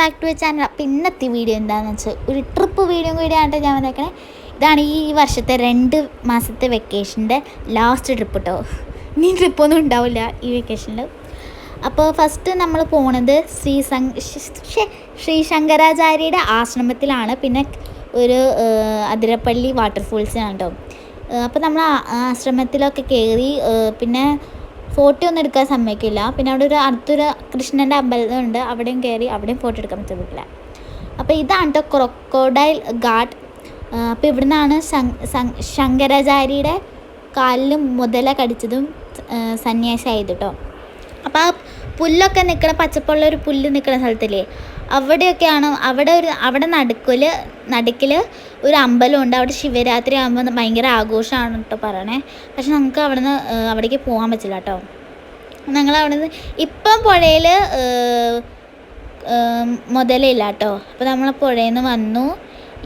Back to channel അപ്പം ഇന്നത്തെ video എന്താണെന്ന് വെച്ചാൽ ഒരു ട്രിപ്പ് വീഡിയോ കൂടി ഞാൻ വന്നേക്കണേ. ഇതാണ് ഈ വർഷത്തെ രണ്ട് മാസത്തെ വെക്കേഷന്റെ ലാസ്റ്റ് ട്രിപ്പ് കേട്ടോ ഇനി ട്രിപ്പൊന്നും ഉണ്ടാവില്ല ഈ വെക്കേഷനിൽ അപ്പോൾ ഫസ്റ്റ് നമ്മൾ പോണത് ശ്രീ ശ്രീ ശങ്കരാചാര്യയുടെ ആശ്രമത്തിലാണ്. പിന്നെ ഒരു അതിരപ്പള്ളി വാട്ടർഫോൾസിനാണ് കേട്ടോ അപ്പോൾ നമ്മൾ ആശ്രമത്തിലൊക്കെ കയറി പിന്നെ ഫോട്ടോ ഒന്നും എടുക്കാൻ സമ്മതിക്കില്ല. പിന്നെ അവിടെ ഒരു അടുത്തൊരു കൃഷ്ണന്റെ അമ്പലമുണ്ട് അവിടെയും കയറി അവിടെയും ഫോട്ടോ എടുക്കാൻ പറ്റില്ല അപ്പോൾ ഇതാണ് കേട്ടോ ക്രൊക്കോഡൈൽ ഗാർഡ് അപ്പോൾ ഇവിടുന്നാണ് ശങ് ശങ് ശങ്കരാചാര്യയുടെ കാലിലും മുതല കടിച്ചതും സന്യാസിയായത് കേട്ടോ അപ്പോൾ ആ പുല്ലൊക്കെ നിൽക്കണ പച്ചപ്പുള്ള ഒരു പുല്ല് നിൽക്കുന്ന സ്ഥലത്തില്ലേ? അവിടെയൊക്കെയാണ് അവിടെ ഒരു അവിടെ നടുക്കിൽ നടുക്കിൽ ഒരു അമ്പലമുണ്ട് അവിടെ ശിവരാത്രി ആകുമ്പോൾ ഭയങ്കര ആഘോഷമാണ് കേട്ടോ പറയണേ. പക്ഷെ നമുക്ക് അവിടെ നിന്ന് അവിടേക്ക് പോകാൻ പറ്റില്ല കേട്ടോ ഞങ്ങൾ അവിടെ നിന്ന് ഇപ്പം പുഴയിൽ മുതലില്ല കേട്ടോ അപ്പോൾ നമ്മൾ പുഴയിൽ നിന്ന് വന്നു.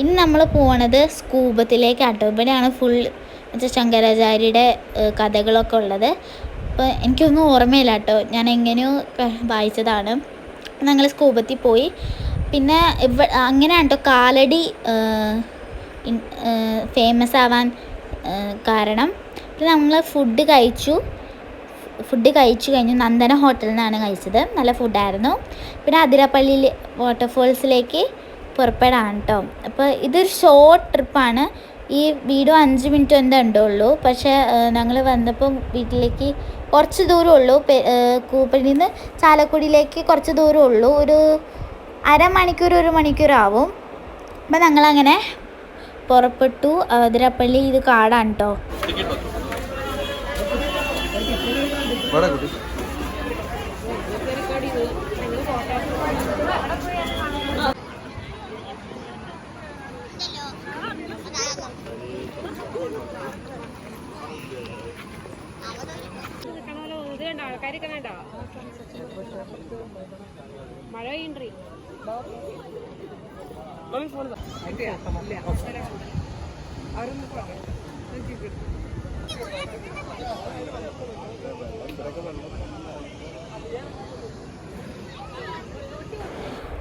ഇനി നമ്മൾ പോണത് സ്കൂബത്തിലേക്കാട്ടോ ഇവിടെയാണ് ഫുൾ ശങ്കരാചാര്യയുടെ കഥകളൊക്കെ ഉള്ളത്. അപ്പോൾ എനിക്കൊന്നും ഓർമ്മയില്ല കേട്ടോ. ഞാൻ എങ്ങനെയോ വായിച്ചതാണ്. ഞങ്ങൾ സ്കൂബത്തിൽ പോയി. പിന്നെ ഇവ അങ്ങനെയാണ് കേട്ടോ കാലടി ഫേമസ് ആവാൻ കാരണം. പിന്നെ നമ്മൾ ഫുഡ് കഴിച്ചു. ഫുഡ് കഴിച്ചു കഴിഞ്ഞു. നന്ദന ഹോട്ടലിൽ നിന്നാണ് കഴിച്ചത്. നല്ല ഫുഡായിരുന്നു പിന്നെ അതിരപ്പള്ളിയിൽ വാട്ടർഫോൾസിലേക്ക് പുറപ്പെടാണ് കേട്ടോ. അപ്പോൾ ഇതൊരു ഷോർട്ട് ട്രിപ്പാണ് ഈ വീഡിയോ അഞ്ച് മിനിറ്റ് എന്തേ ഉണ്ടുള്ളൂ. പക്ഷേ ഞങ്ങൾ വന്നപ്പം വീട്ടിലേക്ക് കുറച്ച് ദൂരമേ ഉള്ളൂ. കൂപ്പണിൽ നിന്ന് ചാലക്കുടിയിലേക്ക് കുറച്ച് ദൂരമേ ഉള്ളൂ. ഒരു അരമണിക്കൂർ ഒരു മണിക്കൂറാവും അപ്പം ഞങ്ങളങ്ങനെ പുറപ്പെട്ടു. അതിരപ്പള്ളി ഇത് കാടാണ് കേട്ടോ. കണ്ട ആൾക്കാരൊക്കെ വേണ്ട. മഴ പെയ്യണ്ടി?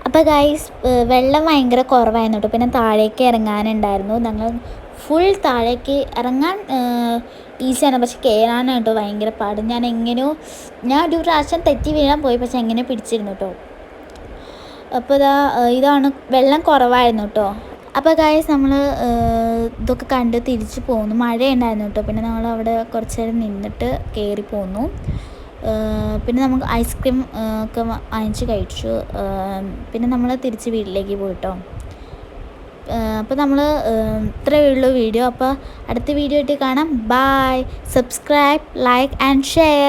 അപ്പോൾ ഗൈസ് വെള്ളം ഭയങ്കര കുറവായിരുന്നു കേട്ടോ പിന്നെ താഴേക്ക് ഇറങ്ങാനുണ്ടായിരുന്നു. ഞങ്ങൾ ഫുൾ താഴേക്ക് ഇറങ്ങാൻ ഈസിയാണ് പക്ഷെ കയറാനാണ് കേട്ടോ ഭയങ്കര പാട്. ഞാൻ എങ്ങനെയോ ഞാൻ ഒരു പ്രാവശ്യം തെറ്റി വീഴാൻ പോയി. പക്ഷെ എങ്ങനെ പിടിച്ചിരുന്നു കേട്ടോ അപ്പോൾ ഇതാ ഇതാണ് വെള്ളം കുറവായിരുന്നു കേട്ടോ അപ്പോൾ ഗായ്സ് നമ്മൾ ഇതൊക്കെ കണ്ട് തിരിച്ചു പോന്നു. മഴയുണ്ടായിരുന്നു കേട്ടോ പിന്നെ നമ്മൾ അവിടെ കുറച്ച് നേരം നിന്നിട്ട് കയറി പോന്നു. പിന്നെ നമുക്ക് ഐസ്ക്രീം ഒക്കെ വാങ്ങിച്ച് കഴിച്ചു. പിന്നെ നമ്മൾ തിരിച്ച് വീട്ടിലേക്ക് പോയിട്ടോ അപ്പോൾ നമ്മൾ ഇത്രയേ ഉള്ളൂ വീഡിയോ. അപ്പോൾ അടുത്ത വീഡിയോ ആയിട്ട് കാണാം. Bye subscribe like and share